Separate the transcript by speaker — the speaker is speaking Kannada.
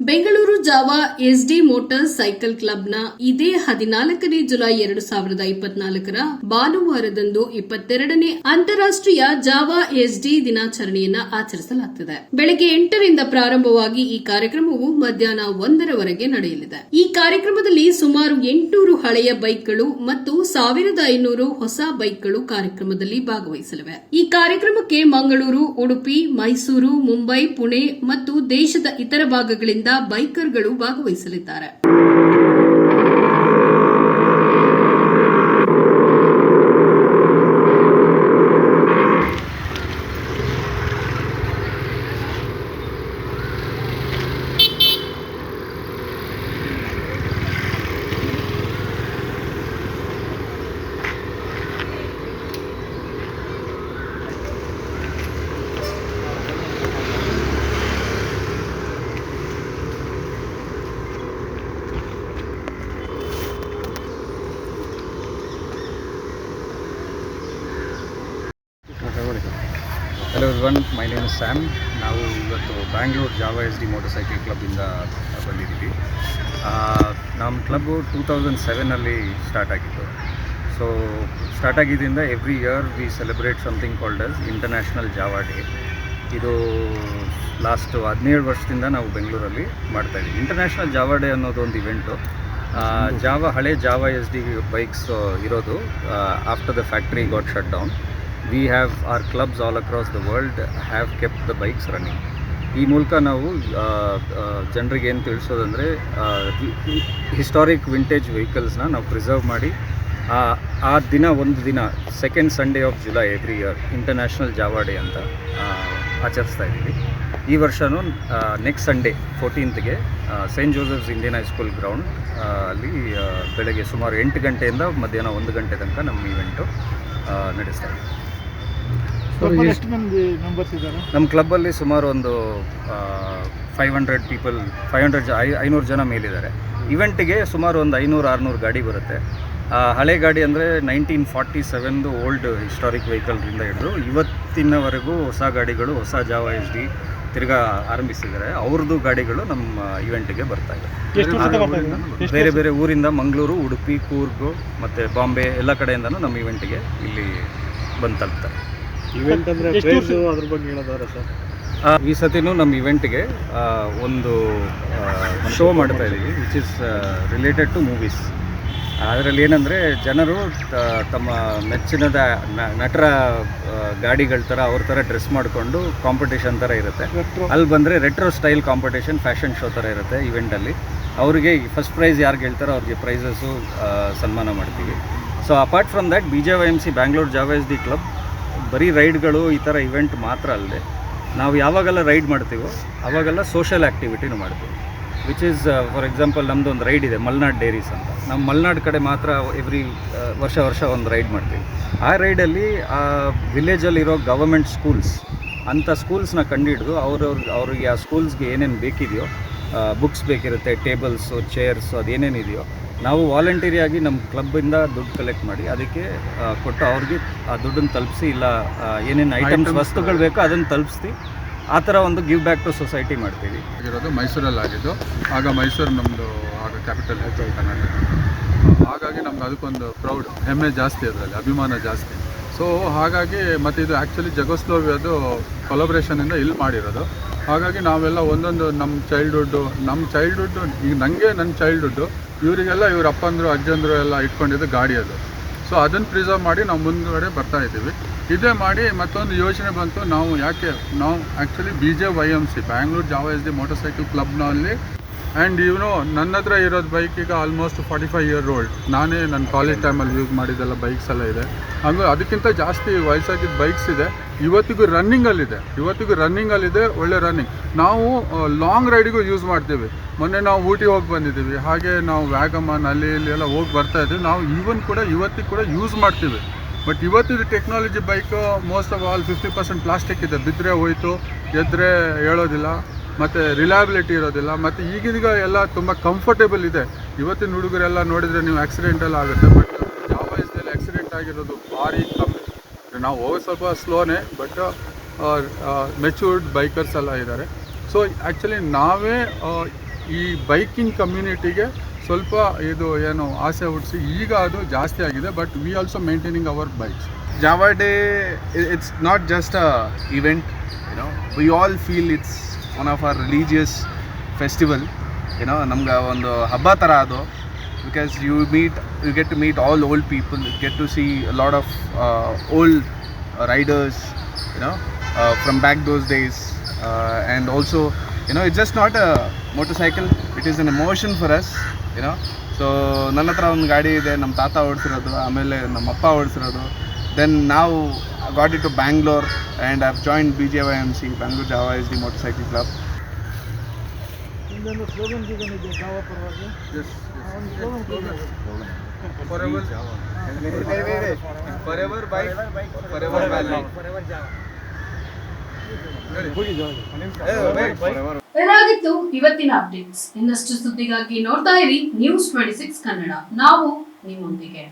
Speaker 1: Bengaluru Jawa SD motorcycle ಕ್ಲಬ್ನ ಇದೇ ಹದಿನಾಲ್ಕನೇ ಜುಲೈ ಎರಡು ಸಾವಿರದ ಇಪ್ಪತ್ನಾಲ್ಕರ ಭಾನುವಾರದಂದು ಇಪ್ಪತ್ತೆರಡನೇ ಅಂತಾರಾಷ್ಟ್ರೀಯ ಜಾವಾ ಎಸ್ಡಿ ದಿನಾಚರಣೆಯನ್ನು ಆಚರಿಸಲಾಗುತ್ತದೆ ಬೆಳಗ್ಗೆ ಎಂಟರಿಂದ ಪ್ರಾರಂಭವಾಗಿ ಈ ಕಾರ್ಯಕ್ರಮವು ಮಧ್ಯಾಹ್ನ ಒಂದರವರೆಗೆ ನಡೆಯಲಿದೆ. ಈ ಕಾರ್ಯಕ್ರಮದಲ್ಲಿ ಸುಮಾರು ಎಂಟುನೂರು ಹಳೆಯ ಬೈಕ್ಗಳು ಮತ್ತು ಸಾವಿರದ ಐನೂರು ಹೊಸ ಬೈಕ್ಗಳು ಕಾರ್ಯಕ್ರಮದಲ್ಲಿ ಭಾಗವಹಿಸಲಿವೆ. ಈ ಕಾರ್ಯಕ್ರಮಕ್ಕೆ ಮಂಗಳೂರು, ಉಡುಪಿ, ಮೈಸೂರು, ಮುಂಬೈ, ಪುಣೆ ಮತ್ತು ದೇಶದ ಇತರ ಭಾಗಗಳಿಂದ ಬೈಕರ್ಗಳು ಭಾಗವಹಿಸಲಿದ್ದಾರೆ.
Speaker 2: Hello one my name Sam ನಾವು ಇವತ್ತು Bangalore Jawa S D motorcycle ಕ್ಲಬ್ಬಿಂದ ಬಂದಿದ್ದೀವಿ. ನಮ್ಮ ಕ್ಲಬ್ಬು ಟೂ ತೌಸಂಡ್ ಸೆವೆನಲ್ಲಿ ಸ್ಟಾರ್ಟ್ ಆಗಿತ್ತು. ಸೊ ಸ್ಟಾರ್ಟ್ ಆಗಿದ್ದರಿಂದ every year we celebrate something called as international Jawa day ಇದು ಲಾಸ್ಟ್ ಹದಿನೇಳು ವರ್ಷದಿಂದ ನಾವು ಬೆಂಗಳೂರಲ್ಲಿ ಮಾಡ್ತಾಯಿದ್ದೀವಿ ಇಂಟರ್ನ್ಯಾಷನಲ್ ಜಾವಾ ಡೇ ಅನ್ನೋದು ಒಂದು ಇವೆಂಟು ಜಾವಾ ಹಳೆ ಜಾವಾ ಎಸ್ ಡಿ ಬೈಕ್ಸ್ ಇರೋದು after the factory got shut down we have our clubs all across the world have kept the bikes running ಈ ಮೂಲಕ ನಾವು ಜನರಿಗೆ ಏನು ತಿಳಿಸೋದಂದರೆ ಹಿಸ್ಟಾರಿಕ್ ವಿಂಟೇಜ್ ವೆಹಿಕಲ್ಸ್ನ ನಾವು ಪ್ರಿಸರ್ವ್ ಮಾಡಿ, ಆ ದಿನ ಒಂದು ದಿನ second Sunday of July every year international Jawa day ಅಂತ ಆಚರಿಸ್ತಾ ಇದ್ದೀವಿ. ಈ ವರ್ಷವೂ next Sunday ಫೋರ್ಟೀನ್ತ್ಗೆ saint Joseph's Indian high school ground ಅಲ್ಲಿ ಬೆಳಗ್ಗೆ ಸುಮಾರು ಎಂಟು ಗಂಟೆಯಿಂದ ಮಧ್ಯಾಹ್ನ ಒಂದು ಗಂಟೆ ತನಕ ನಮ್ಮ ಈವೆಂಟು ನಡೆಸ್ತಾ ಇದ್ದೀವಿ
Speaker 3: ಎಷ್ಟು ಮಂದಿ ಮೆಂಬರ್ಸ್ ಇದ್ದಾರೆ?
Speaker 2: ನಮ್ಮ ಕ್ಲಬ್ಬಲ್ಲಿ ಸುಮಾರು ಒಂದು five hundred people five hundred I ಐನೂರು ಜನ ಮೇಲಿದ್ದಾರೆ. ಇವೆಂಟಿಗೆ ಸುಮಾರು ಒಂದು ಐನೂರು ಆರುನೂರು ಗಾಡಿ ಬರುತ್ತೆ. ಹಳೆ ಗಾಡಿ ಅಂದರೆ ನೈನ್ಟೀನ್ ಫಾರ್ಟಿ ಸೆವೆನ್ದು ಓಲ್ಡ್ ಹಿಸ್ಟಾರಿಕ್ ವೆಹಿಕಲ್ರಿಂದ ಹಿಡಿದು ಇವತ್ತಿನವರೆಗೂ ಹೊಸ ಗಾಡಿಗಳು ಹೊಸ ಜಾವ ಎಸ್ ಡಿ ತಿರ್ಗಾ ಆರಂಭಿಸಿದ್ದಾರೆ. ಅವ್ರದ್ದು ಗಾಡಿಗಳು ನಮ್ಮ ಇವೆಂಟಿಗೆ ಬರ್ತಾ ಇದೆ? ಬೇರೆ ಬೇರೆ ಊರಿಂದ ಮಂಗಳೂರು ಉಡುಪಿ ಕೂರ್ಗು ಮತ್ತು ಬಾಂಬೆ ಎಲ್ಲ ಕಡೆಯಿಂದನೂ ನಮ್ಮ ಇವೆಂಟಿಗೆ ಇಲ್ಲಿ ಬಂದು ತಲುಪ್ತಾರೆ.
Speaker 3: ಇವೆಂಟ್ ಅಂದ್ರೆ ಅದ್ರ ಬಗ್ಗೆ ಹೇಳೋದಾರ ಸರ್?
Speaker 2: ಆ, ಈ ಸತಿನೂ ನಮ್ಮ ಇವೆಂಟ್ಗೆ ಒಂದು ಶೋ ಮಾಡ್ತಾ ಇದ್ದೀವಿ which is related to movies ಅದರಲ್ಲಿ ಏನಂದರೆ ಜನರು ತಮ್ಮ ಮೆಚ್ಚಿನದ ನಟರ ಗಾಡಿಗಳ ಥರ ಅವ್ರ ಥರ ಡ್ರೆಸ್ ಮಾಡಿಕೊಂಡು ಕಾಂಪಿಟೇಷನ್ ಥರ ಇರುತ್ತೆ. ಅಲ್ಲಿ ಬಂದರೆ retro style competition fashion show ಥರ ಇರುತ್ತೆ ಇವೆಂಟಲ್ಲಿ ಅವರಿಗೆ ಫಸ್ಟ್ ಪ್ರೈಸ್ ಯಾರು ಗೆಲ್ತಾರೋ ಅವ್ರಿಗೆ ಪ್ರೈಸಸ್ಸು ಸನ್ಮಾನ ಮಾಡ್ತೀವಿ. So apart from that B J Y M C Bangalore Jawas the club ಬರೀ ರೈಡ್ಗಳು ಈ ಥರ ಇವೆಂಟ್ ಮಾತ್ರ ಅಲ್ಲದೆ ನಾವು ಯಾವಾಗೆಲ್ಲ ರೈಡ್ ಮಾಡ್ತೀವೋ ಅವಾಗೆಲ್ಲ ಸೋಷಲ್ ಆ್ಯಕ್ಟಿವಿಟಿನೂ ಮಾಡ್ತೀವಿ. ವಿಚ್ ಈಸ್ ಫಾರ್ ಎಕ್ಸಾಂಪಲ್ ನಮ್ಮದು ಒಂದು ರೈಡ್ ಇದೆ, ಮಲ್ನಾಡ್ ಡೈರೀಸ್ ಅಂತ. ನಾವು ಮಲ್ನಾಡ್ ಕಡೆ ಮಾತ್ರ ಎವ್ರಿ ವರ್ಷ ವರ್ಷ ಒಂದು ರೈಡ್ ಮಾಡ್ತೀವಿ. ಆ ರೈಡಲ್ಲಿ, ಆ ವಿಲೇಜಲ್ಲಿರೋ ಗವರ್ಮೆಂಟ್ ಸ್ಕೂಲ್ಸ್ ಅಂಥ ಸ್ಕೂಲ್ಸ್ನ ಕಂಡುಹಿಡಿದು ಅವ್ರವ್ರ ಅವ್ರಿಗೆ ಆ ಸ್ಕೂಲ್ಸ್ಗೆ ಏನೇನು ಬೇಕಿದೆಯೋ ಬುಕ್ಸ್ ಬೇಕಿರುತ್ತೆ ಟೇಬಲ್ಸು ಚೇರ್ಸು ಅದೇನೇನಿದೆಯೋ ನಾವು ವಾಲಂಟರಿಯಾಗಿ ನಮ್ಮ ಕ್ಲಬ್ಬಿಂದ ದುಡ್ಡು ಕಲೆಕ್ಟ್ ಮಾಡಿ ಅದಕ್ಕೆ ಕೊಟ್ಟು ಅವ್ರಿಗೆ ಆ ದುಡ್ಡನ್ನು ತಲುಪಿಸಿ ಇಲ್ಲ ಏನೇನು ಐಟಮ್ಸ್ ವಸ್ತುಗಳು ಬೇಕೋ ಅದನ್ನು ತಲುಪಿಸಿ ಆ ಥರ ಒಂದು ಗಿವ್ ಬ್ಯಾಕ್ ಟು ಸೊಸೈಟಿ ಮಾಡ್ತೀವಿ.
Speaker 4: ಆಗಿರೋದು ಮೈಸೂರಲ್ಲಿ ಆಗಿದ್ದು ಆಗ ಮೈಸೂರು ನಮ್ಮದು ಆಗ ಕ್ಯಾಪಿಟಲ್ ಕರ್ನಾಟಕ ಹಾಗಾಗಿ ನಮ್ಗೆ ಅದಕ್ಕೊಂದು ಪ್ರೌಡ್ ಹೆಮ್ಮೆ ಜಾಸ್ತಿ ಅದರಲ್ಲಿ ಅಭಿಮಾನ ಜಾಸ್ತಿ. ಸೊ ಹಾಗಾಗಿ ಮತ್ತು ಇದು ಆ್ಯಕ್ಚುಲಿ ಜಗೋಸ್ಲೋವಿಯದು ಕೊಲಬ್ರೇಷನಿಂದ ಇಲ್ಲಿ ಮಾಡಿರೋದು. ಹಾಗಾಗಿ ನಾವೆಲ್ಲ ಒಂದೊಂದು ನಮ್ಮ ಚೈಲ್ಡ್ಹುಡ್ಡು ನಮ್ಮ ಚೈಲ್ಡ್ಹುಡ್ಡು ಈಗ ನನಗೆ ನನ್ನ ಚೈಲ್ಡ್ಹುಡ್ಡು ಇವರಿಗೆಲ್ಲ ಇವ್ರ ಅಪ್ಪಂದರು, ಅಜ್ಜಂದರು ಎಲ್ಲ ಇಟ್ಕೊಂಡಿದ್ದು ಗಾಡಿ ಅದು. ಸೊ ಅದನ್ನು ಪ್ರಿಸರ್ವ್ ಮಾಡಿ ನಾವು ಮುಂದುಗಡೆ ಬರ್ತಾ ಇದ್ದೀವಿ. ಇದೇ ಮಾಡಿ ಮತ್ತೊಂದು ಯೋಚನೆ ಬಂತು, ನಾವು ಯಾಕೆ, ನಾವು actually B J Y M C Bangalore Jawa S D motorcycle ಕ್ಲಬ್ನಲ್ಲಿ and ಇವನು ನನ್ನ ಹತ್ರ ಇರೋದು ಬೈಕ್ ಈಗ almost forty five year old ನಾನೇ ನನ್ನ ಕಾಲೇಜ್ ಟೈಮಲ್ಲಿ ಯೂಸ್ ಮಾಡಿದ್ದೆಲ್ಲ ಬೈಕ್ಸ್ ಎಲ್ಲ ಇದೆ. ಹಂಗೆ ಅದಕ್ಕಿಂತ ಜಾಸ್ತಿ ವಯಸ್ಸಾಗಿದ್ದ ಬೈಕ್ಸ್ ಇದೆ. ಇವತ್ತಿಗೂ ರನ್ನಿಂಗಲ್ಲಿದೆ ಇವತ್ತಿಗೂ ರನ್ನಿಂಗಲ್ಲಿದೆ ಒಳ್ಳೆ ರನ್ನಿಂಗ್ ನಾವು ಲಾಂಗ್ ರೈಡಿಗೂ ಯೂಸ್ ಮಾಡ್ತೀವಿ. ಮೊನ್ನೆ ನಾವು ಊಟಿ ಹೋಗಿ ಬಂದಿದ್ದೀವಿ. ಹಾಗೆ ನಾವು ವ್ಯಾಗಮನ್ ಅಲ್ಲಿ ಇಲ್ಲಿ ಎಲ್ಲ ಹೋಗಿ ಬರ್ತಾ ಇದ್ದೀವಿ ನಾವು ಈವನ್ ಕೂಡ ಇವತ್ತಿಗೆ ಕೂಡ ಯೂಸ್ ಮಾಡ್ತೀವಿ. But ಇವತ್ತಿದು technology bike most of all fifty percent plastic ಇದೆ. ಬಿದ್ದರೆ ಹೋಯ್ತು ಎದ್ದರೆ ಹೇಳೋದಿಲ್ಲ. ಮತ್ತು ರಿಲಯಬಿಲಿಟಿ ಇರೋದಿಲ್ಲ, ಮತ್ತು ಈಗಿನ ಎಲ್ಲ ತುಂಬ ಕಂಫರ್ಟೇಬಲ್ ಇದೆ. ಇವತ್ತಿನ ಹುಡುಗರೆಲ್ಲ ನೋಡಿದರೆ ನೀವು ಆಕ್ಸಿಡೆಂಟ್ ಎಲ್ಲ ಆಗುತ್ತೆ ಬಟ್ ಯಾವ ವಯಸ್ಸಲ್ಲಿ ಆಕ್ಸಿಡೆಂಟ್ ಆಗಿರೋದು ಭಾರಿ ಕಮ್ಮಿ. ನಾವು ಹೋಗೋ ಸ್ವಲ್ಪ ಸ್ಲೋನೇ ಬಟ್ ಮೆಚೂರ್ಡ್ ಬೈಕರ್ಸ್ ಎಲ್ಲ ಇದ್ದಾರೆ ಸೊ ಆ್ಯಕ್ಚುಲಿ ನಾವೇ ಈ ಬೈಕಿಂಗ್ ಕಮ್ಯುನಿಟಿಗೆ ಸ್ವಲ್ಪ ಇದು ಏನು ಆಸೆ ಹುಟ್ಟಿಸಿ ಈಗ ಅದು ಜಾಸ್ತಿ ಆಗಿದೆ but we also maintaining our bikes
Speaker 5: Jawa day it's not just a event you know we all feel feel one of our religious festival ಏನೋ ನಮ್ಗೆ ಒಂದು ಹಬ್ಬ ಥರ ಅದು. Because you meet you get to meet all old people get to see lot of old riders ಏನೋ from back those days and also you know it's just not a motorcycle it is an emotion for us you know so ನನ್ನ ಹತ್ರ ಒಂದು ಗಾಡಿ ಇದೆ ನಮ್ಮ ತಾತ ಓಡಿಸಿರೋದು, ಆಮೇಲೆ ನಮ್ಮ ಅಪ್ಪ ಓಡಿಸಿರೋದು. ದೆನ್ ನಾವು got it to Bangalore and I've joined B J Y M C Bangalore Jawa S D motorcycle club
Speaker 3: slogan ಗೀಗನ್ ಇದೆ. ಜಾವ ಪರವಾಗಿ ಒಂದು ಸ್ಲೋಗನ್
Speaker 5: ಫಾರೆವರ್ ಬೈಕ್ ಫಾರೆವರ್
Speaker 3: ಹೋಗಿ ಜಾವ
Speaker 1: ಇದಾಗಿತ್ತು ಇವತ್ತಿನ ಅಪ್ಡೇಟ್ಸ್ ಇನ್ನಷ್ಟು ಸುದ್ದಿಗಾಗಿ ನೋಡ್ತಾ ಇರಿ ನ್ಯೂಸ್ ಟ್ವೆಂಟಿ ಸಿಕ್ಸ್ ಕನ್ನಡ ನಾವು ನಿಮ್ಮೊಂದಿಗೆ.